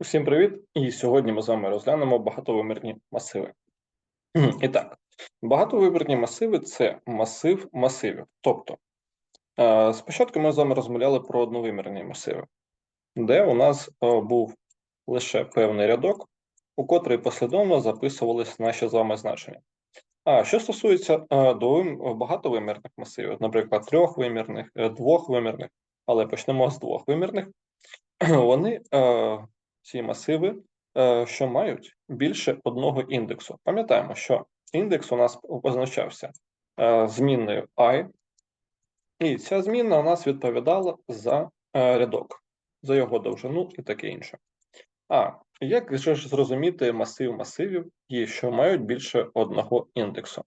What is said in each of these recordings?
Усім привіт! І сьогодні ми з вами розглянемо багатовимірні масиви. І так, багатовимірні масиви це масив масивів. Тобто, е, спочатку ми з вами розмовляли про одновимірні масиви, де у нас е, був лише певний рядок, у котрий послідовно записувались наші з вами значення. А що стосується е, багатовимірних масивів, наприклад, трьохвимірних, двохвимірних, але почнемо з двохвимірних, вони ці масиви, е, що мають більше одного індексу. Пам'ятаємо, що індекс у нас позначався е, змінною i, і ця змінна у нас відповідала за е, рядок, за його довжину і таке інше. А як же ж зрозуміти масив масивів, і що мають більше одного індексу?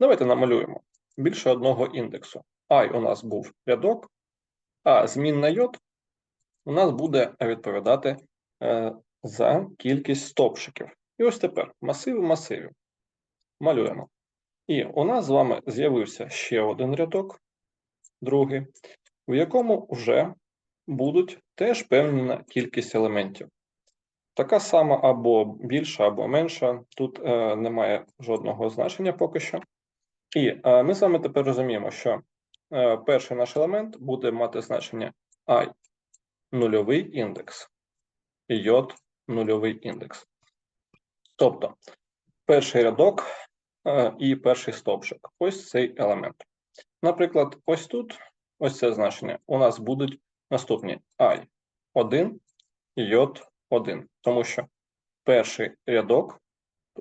Давайте намалюємо більше одного індексу. i у нас був рядок, а змінна й у нас буде відповідати за кількість стовпчиків. І ось тепер масиви масивів. Малюємо. І у нас з вами з'явився ще один рядок, другий, в якому вже будуть теж певна кількість елементів. Така сама або більша, або менша. Тут е, немає жодного значення поки що. І е, ми з вами тепер розуміємо, що е, перший наш елемент буде мати значення і нульовий індекс йод нульовий індекс. Тобто перший рядок е, і перший стовпчик. Ось цей елемент. Наприклад, ось тут, ось це значення, у нас будуть наступні i 1 і 1. тому що перший рядок,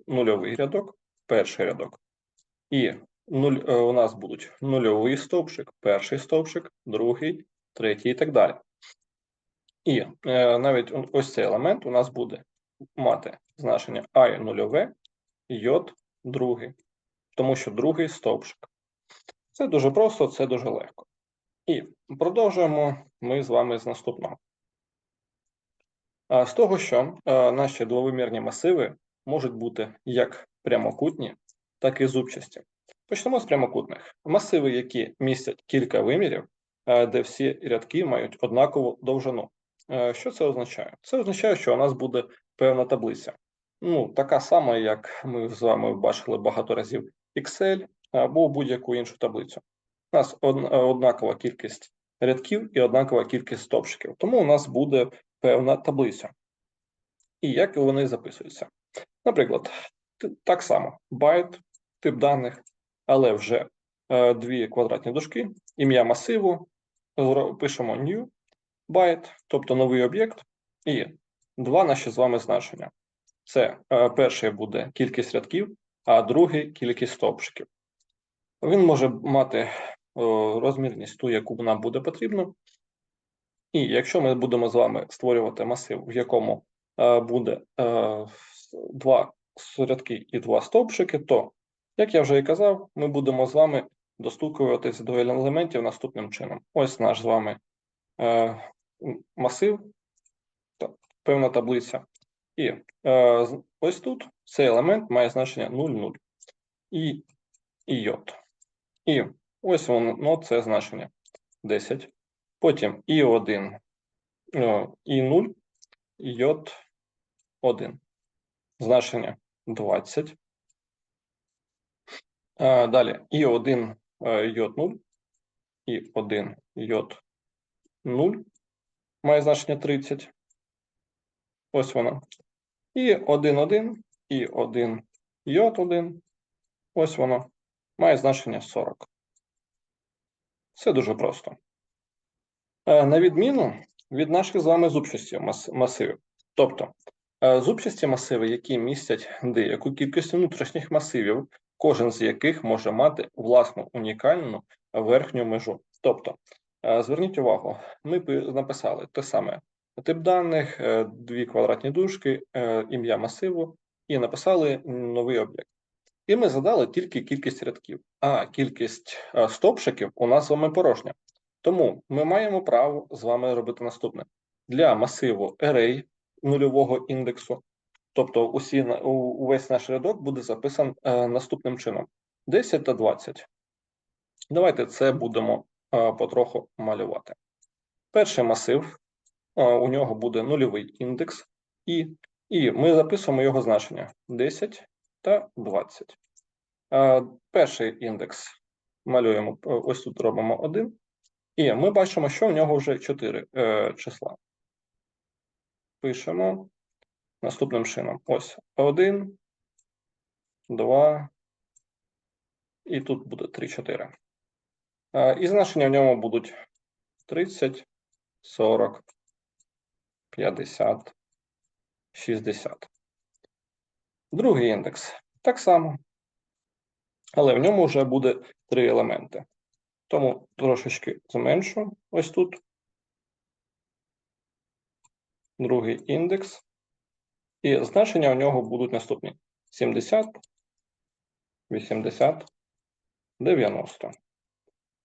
нульовий рядок, перший рядок, і нуль, е, у нас будуть нульовий стовпчик, перший стовпчик, другий, третій і так далі. І е, навіть ось цей елемент у нас буде мати значення і нульове йод другий, тому що другий стовпчик. Це дуже просто, це дуже легко. І продовжуємо ми з вами з наступного. З того, що е, наші двовимірні масиви можуть бути як прямокутні, так і зубчасті. Почнемо з прямокутних. Масиви, які містять кілька вимірів, е, де всі рядки мають однакову довжину. Е, Що це означає? Це означає, що у нас буде певна таблиця. Ну, така сама, як ми з вами бачили багато разів Excel або будь-яку іншу таблицю. У нас однакова кількість рядків і однакова кількість стопчиків. Тому у нас буде певна таблиця. І як вони записуються? Наприклад, так само байт, тип даних, але вже е, дві квадратні дужки, ім'я масиву, пишемо new, байт, тобто новий об'єкт, і два наші з вами значення. Це е, перший буде кількість рядків, а другий кількість стовпчиків. Він може мати е, розмірність ту, яку нам буде потрібно. І якщо ми будемо з вами створювати масив, в якому е, буде е, два рядки і два стовпчики, то, як я вже і казав, ми будемо з вами достукуватися до елементів наступним чином. Ось наш з вами е, масив, певна таблиця. І е, ось тут цей елемент має значення 0,0 і, і йод. І ось воно ну, це значення 10. Потім і 1, е, і 0, і йод 1. Значення 20. Е, Далі і 1 е, йод 0, і 1 йод 0 має значення 30. Ось воно. І 1, 1, і 1 йод 1. Ось воно. Має значення 40. Це дуже просто. Е, На відміну від наших з вами зубчастів масивів. Тобто, е, зубчасті масиви, які містять деяку кількість внутрішніх масивів, кожен з яких може мати власну унікальну верхню межу. Тобто, зверніть увагу, ми написали те саме тип даних, е, дві квадратні дужки, е, ім'я масиву, і написали новий об'єкт. І ми задали тільки кількість рядків, а кількість е, стовпчиків у нас з вами порожня. Тому ми маємо право з вами робити наступне: для масиву array нульового індексу, тобто усі увесь наш рядок буде записан е, наступним чином: 10 та 20. Давайте це будемо е, потроху малювати. Перший масив, е, у нього буде нульовий індекс і, і ми записуємо його значення 10 та 20. Е, Перший індекс малюємо, е, ось тут робимо 1, і ми бачимо, що в нього вже 4 е, числа. Пишемо наступним чином. Ось 1, 2, і тут буде 3, 4. І значення в ньому будуть 30, 40, 50, 60. Другий індекс так само, але в ньому вже буде три елементи. Тому трошечки зменшу ось тут. Другий індекс. І значення у нього будуть наступні: 70, 80, 90.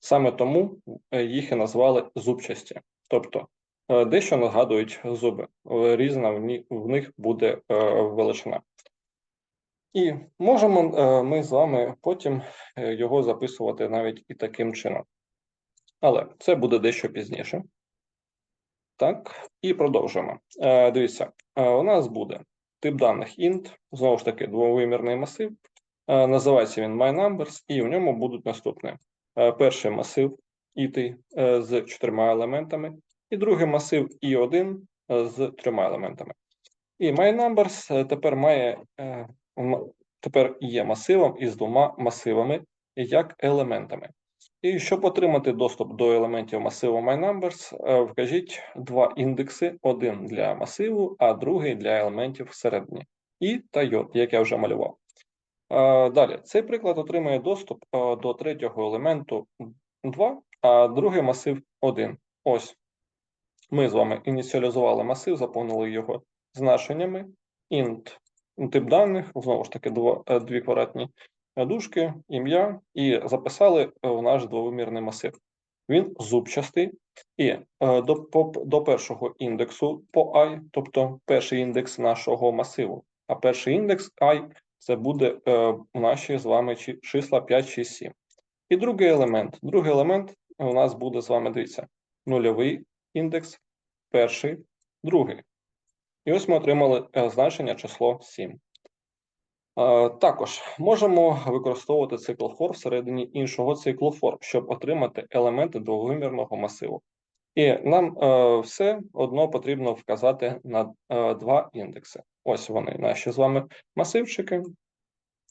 Саме тому е, їх і назвали зубчасті. Тобто е, дещо нагадують зуби. Різна в них буде е, величина. І можемо ми з вами потім його записувати навіть і таким чином. Але це буде дещо пізніше. Так, і продовжуємо. Дивіться, у нас буде тип даних int, знову ж таки, двовимірний масив. Називається він myNumbers, і в ньому будуть наступні. Е, Перший масив IT е, з чотирма елементами, і другий масив i1 е, з трьома елементами. І myNumbers тепер має тепер є масивом із двома масивами як елементами. І щоб отримати доступ до елементів масиву myNumbers, вкажіть два індекси: один для масиву, а другий для елементів всередині. І та й, як я вже малював. Е, Далі, цей приклад отримує доступ е, до третього елементу 2, а другий масив 1. Ось. Ми з вами ініціалізували масив, заповнили його значеннями. int тип даних, знову ж таки, е, дві квадратні дужки, ім'я, і записали в наш двовимірний масив. Він зубчастий, і до, до першого індексу по i, тобто перший індекс нашого масиву, а перший індекс i це буде е, наші з вами чи- числа 5, 6, 7. І другий елемент. Другий елемент у нас буде з вами, дивіться, нульовий індекс, перший, другий. І ось ми отримали е, значення число 7. Е, Також можемо використовувати цикл for всередині іншого циклу for, щоб отримати елементи двовимірного масиву. І нам е, все одно потрібно вказати на два індекси. Ось вони, наші з вами масивчики.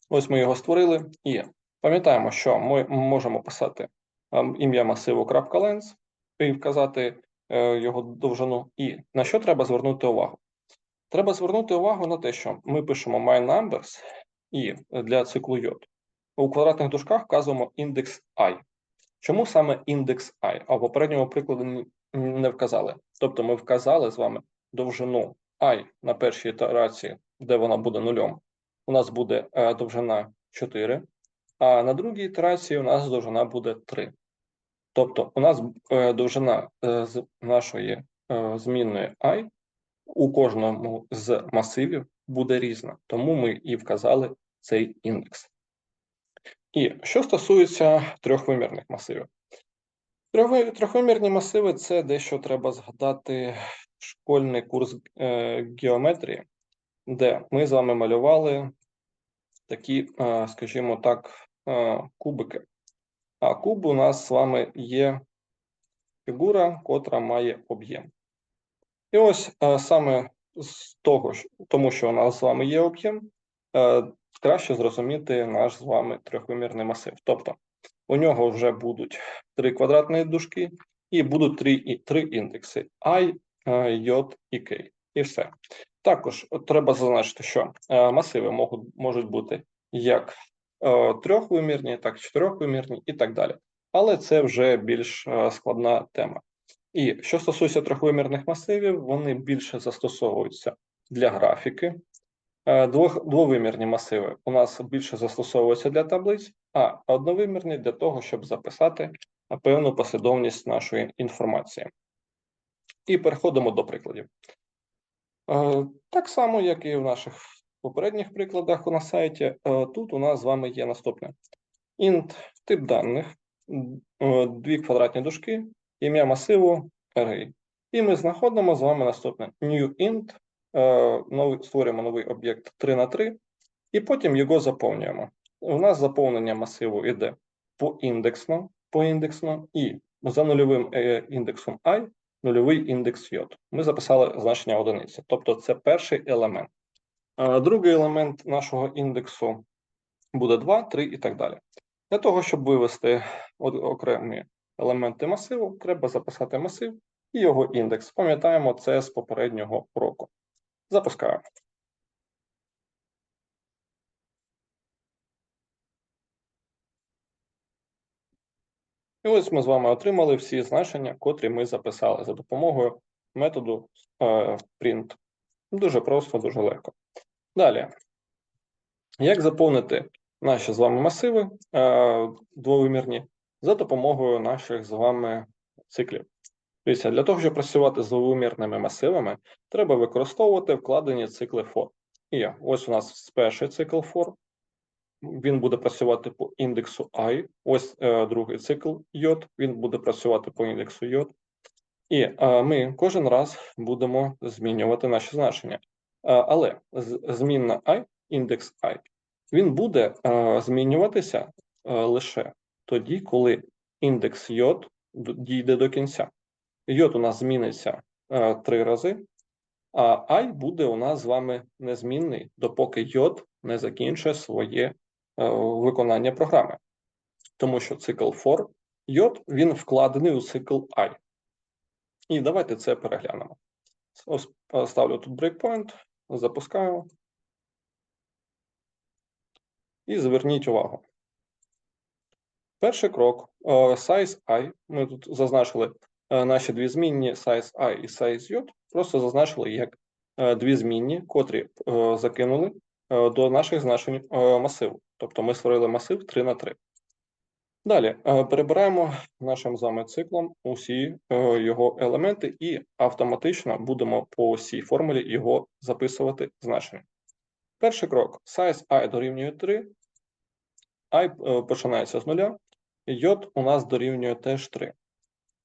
Ось ми його створили. І пам'ятаємо, що ми можемо писати ем, ім'я масиву .lens і вказати е, його довжину. І на що треба звернути увагу? Треба звернути увагу на те, що ми пишемо myNumbers і для циклу J. У квадратних дужках вказуємо індекс i. Чому саме індекс i? А в попередньому прикладі не вказали. Тобто ми вказали з вами довжину i на першій ітерації, де вона буде нульом. У нас буде е, довжина 4, а на другій ітерації у нас довжина буде 3. Тобто у нас е, довжина е, з нашої змінної і у кожному з масивів буде різна, тому ми і вказали цей індекс. І що стосується трьохвимірних масивів. Трьохви- Трьохвимірні масиви це дещо треба згадати школьний курс е, геометрії, де ми з вами малювали такі, е, скажімо так, е, кубики. А куб у нас з вами є фігура, котра має об'єм. І ось саме з того, тому що у нас з вами є об'єм, краще зрозуміти наш з вами трьохвимірний масив. Тобто у нього вже будуть три квадратні дужки і будуть три, три індекси I, J і K. І все. Також треба зазначити, що е, масиви можуть, можуть бути як е, трьохвимірні, так і чотирьохвимірні і так далі. Але це вже більш е, складна тема. І що стосується трьохвимірних масивів, вони більше застосовуються для графіки. Двох, двовимірні масиви у нас більше застосовуються для таблиць, а одновимірні для того, щоб записати певну послідовність нашої інформації. І переходимо до прикладів. Е, Так само, як і в наших попередніх прикладах на сайті, е, тут у нас з вами є наступне: int тип даних, е, дві квадратні дужки, ім'я масиву array. І ми знаходимо з вами наступне new int створюємо новий об'єкт 3 на 3 і потім його заповнюємо. У нас заповнення масиву йде поіндексно, поіндексно і за нульовим індексом i нульовий індекс j. Ми записали значення одиниці, тобто це перший елемент. Другий елемент нашого індексу буде 2, 3 і так далі. Для того, щоб вивести окремі елементи масиву, треба записати масив і його індекс. Пам'ятаємо це з попереднього року. Запускаємо. І ось ми з вами отримали всі значення, котрі ми записали за допомогою методу е, print. Дуже просто, дуже легко. Далі. Як заповнити наші з вами масиви е, двовимірні за допомогою наших з вами циклів? Дивіться, для того, щоб працювати з двовимірними масивами, треба використовувати вкладені цикли for. І ось у нас перший цикл for. Він буде працювати по індексу i. Ось е, другий цикл j. Він буде працювати по індексу j. І е, ми кожен раз будемо змінювати наші значення. Е, але змінна i, індекс i, він буде е, змінюватися е, лише тоді, коли індекс j дійде до кінця. J у нас зміниться е, три рази, а і буде у нас з вами незмінний, допоки J не закінчить своє виконання програми. Тому що цикл for J, він вкладений у цикл i. І давайте це переглянемо. Е, ставлю тут breakpoint, запускаю. І зверніть увагу. Перший крок е, size i. Ми тут зазначили е, наші дві змінні size i і size j. Просто зазначили як е, дві змінні, котрі е, закинули е, до наших значень е, масиву. Тобто ми створили масив 3 на 3. Далі е, перебираємо нашим з вами циклом усі е, його елементи і автоматично будемо по цій формулі його записувати значення. Перший крок size i дорівнює 3, i е, починається з нуля, j у нас дорівнює теж 3.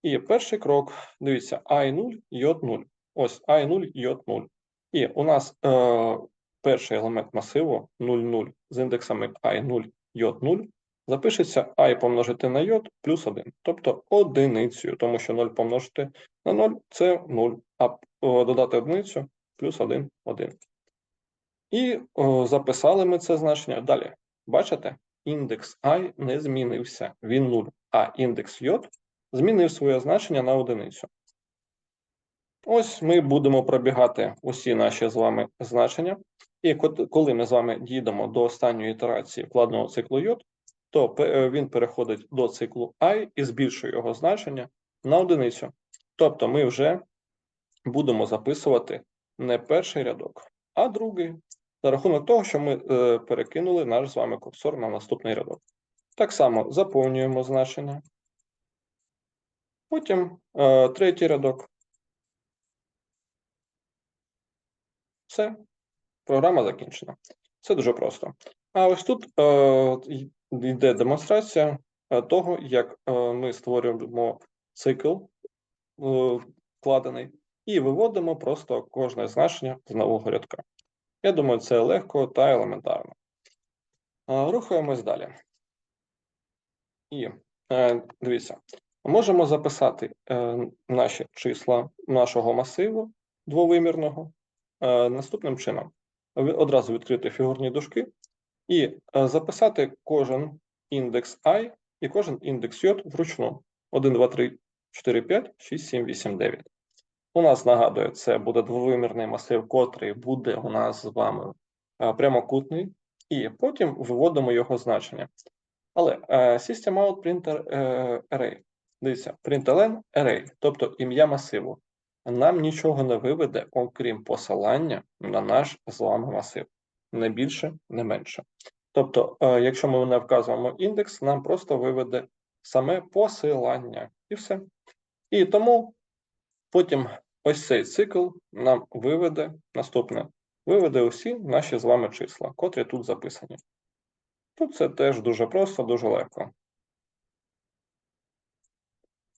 І перший крок, дивіться, i0, j 0. Ось i0, j 0. І у нас перший елемент масиву 0,0 з індексами i0, j 0 запишеться і помножити на j плюс 1, тобто одиницю, тому що 0 помножити на 0 це 0, а додати одиницю плюс 1, 1. І о, записали ми це значення. Далі, бачите, індекс і не змінився, він 0, а індекс j змінив своє значення на одиницю. Ось ми будемо пробігати усі наші з вами значення. І коли ми з вами дійдемо до останньої ітерації вкладеного циклу j, то е, він переходить до циклу і і збільшує його значення на одиницю. Тобто ми вже будемо записувати не перший рядок, а другий, за рахунок того, що ми е, перекинули наш з вами курсор на наступний рядок. Так само заповнюємо значення. Потім е, третій рядок. Все, програма закінчена. Це дуже просто. А ось тут е, йде демонстрація е, того, як е, ми створюємо цикл е, вкладений і виводимо просто кожне значення з нового рядка. Я думаю, це легко та елементарно. Е, Рухаємось далі. І е, дивіться, можемо записати е, наші числа нашого масиву двовимірного е, наступним чином. Одразу відкрити фігурні дужки і е, записати кожен індекс і і кожен індекс j вручну. 1, 2, 3, 4, 5, 6, 7, 8, 9. У нас, нагадую, це буде двовимірний масив, котрий буде у нас з вами е, прямокутний, і потім виводимо його значення. Але е, System Out Printer Array. Дивіться, println array, тобто ім'я масиву, нам нічого не виведе, окрім посилання на наш з вами масив. Не більше, не менше. Тобто, е, якщо ми не вказуємо індекс, нам просто виведе саме посилання і все. І тому потім ось цей цикл нам виведе наступне: виведе усі наші з вами числа, котрі тут записані. Тут це теж дуже просто, дуже легко.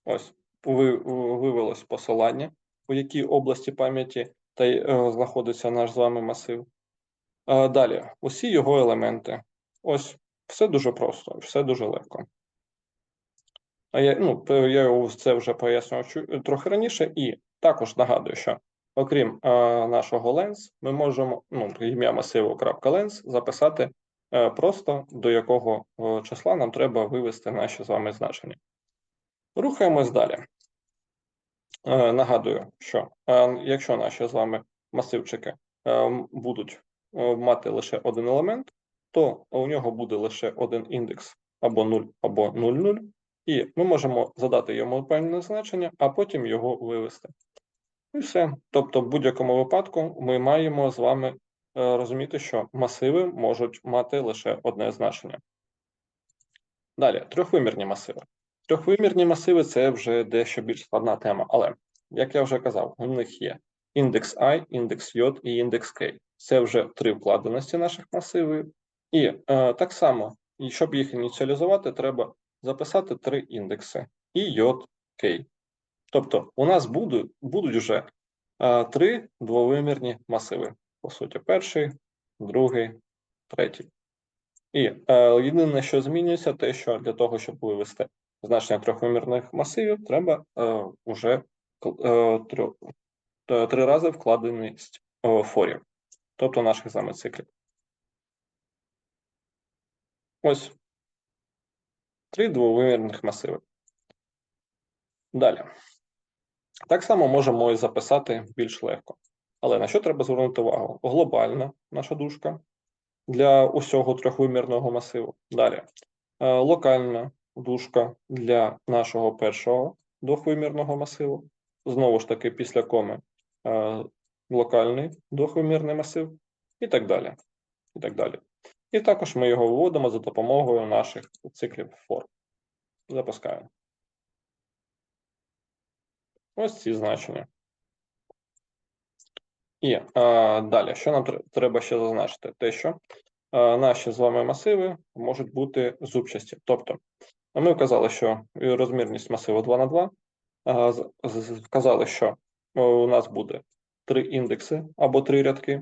Ось ви- вивелось посилання, у якій області пам'яті та й е, знаходиться наш з вами масив. Далі, усі його елементи. Ось, все дуже просто, все дуже легко. А я, ну, я це вже пояснював трохи раніше, і також нагадую, що окрім е, нашого lens, ми можемо ну, ім'я масиву .lens записати е, просто до якого е, числа нам треба вивести наші з вами значення. Рухаємось далі. Е, Нагадую, що е, якщо наші з вами масивчики е, будуть мати лише один елемент, то у нього буде лише один індекс або 0, або 0,0, і ми можемо задати йому певне значення, а потім його вивести. І все. Тобто, в будь-якому випадку ми маємо з вами розуміти, що масиви можуть мати лише одне значення. Далі, трьохвимірні масиви. Трьохвимірні масиви це вже дещо більш складна тема, але, як я вже казав, у них є індекс I, індекс J і індекс K. Це вже три вкладеності наших масивів. І е, так само, щоб їх ініціалізувати, треба записати три індекси і J, K. Тобто, у нас будуть, будуть вже е, три двовимірні масиви. По суті, перший, другий, третій. І е, єдине, що змінюється, те, що для того, щоб вивести значення трьохвимірних масивів, треба е, уже е, трьох, е, три рази вкладеність е, форів, тобто наших з циклів. Ось три двовимірних масиви. Далі. Так само можемо і записати більш легко. Але на що треба звернути увагу? Глобальна наша дужка для усього трьохвимірного масиву. Далі. Е, Локальна дужка для нашого першого двохвимірного масиву. Знову ж таки, після коми е, локальний двохвимірний масив, і так далі. І так далі. І також ми його виводимо за допомогою наших циклів for. Запускаємо. Ось ці значення. І е, далі, що нам треба ще зазначити? Те, що е, наші з вами масиви можуть бути зубчасті. Тобто, ми вказали, що розмірність масиву 2 на 2. е, з- з- Вказали, що е, у нас буде три індекси або три рядки,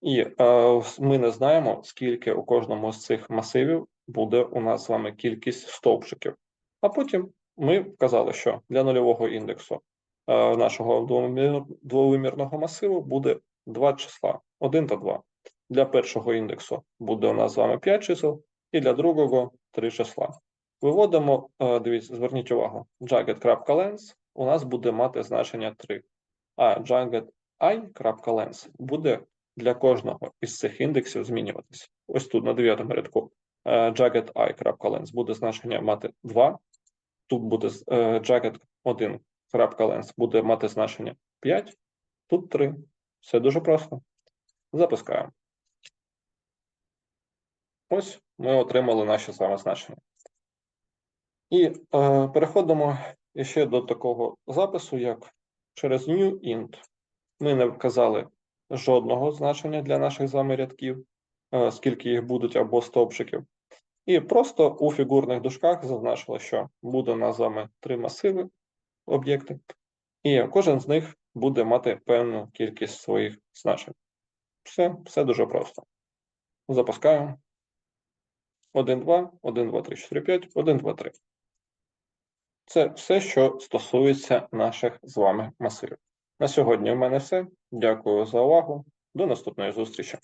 і е, ми не знаємо, скільки у кожному з цих масивів буде у нас з вами кількість стовпчиків. А потім ми вказали, що для нульового індексу е, нашого двовимірного масиву буде два числа 1 та 2. Для першого індексу буде у нас з вами 5 чисел, і для другого 3 числа. Виводимо, е, дивіться, зверніть увагу, jagged.lens у нас буде мати значення 3, а jagged i.lens буде для кожного із цих індексів змінюватися. Ось тут на 9 рядку е, jagged i.lens буде значення мати 2, тут буде е, jagged 1.lens буде мати значення 5, тут 3. Все дуже просто. Запускаємо. Ось ми отримали наші з значення. І е, переходимо ще до такого запису, як через new int. Ми не вказали жодного значення для наших з вами рядків, е, скільки їх будуть або стовпчиків. І просто у фігурних дужках зазначили, що буде у нас з вами три масиви об'єкти, і кожен з них буде мати певну кількість своїх значень. Все, все дуже просто. Запускаємо. 1, 2, 1, 2, 3, 4, 5, 1, 2, 3. Це все, що стосується наших з вами масивів. На сьогодні в мене все. Дякую за увагу. До наступної зустрічі.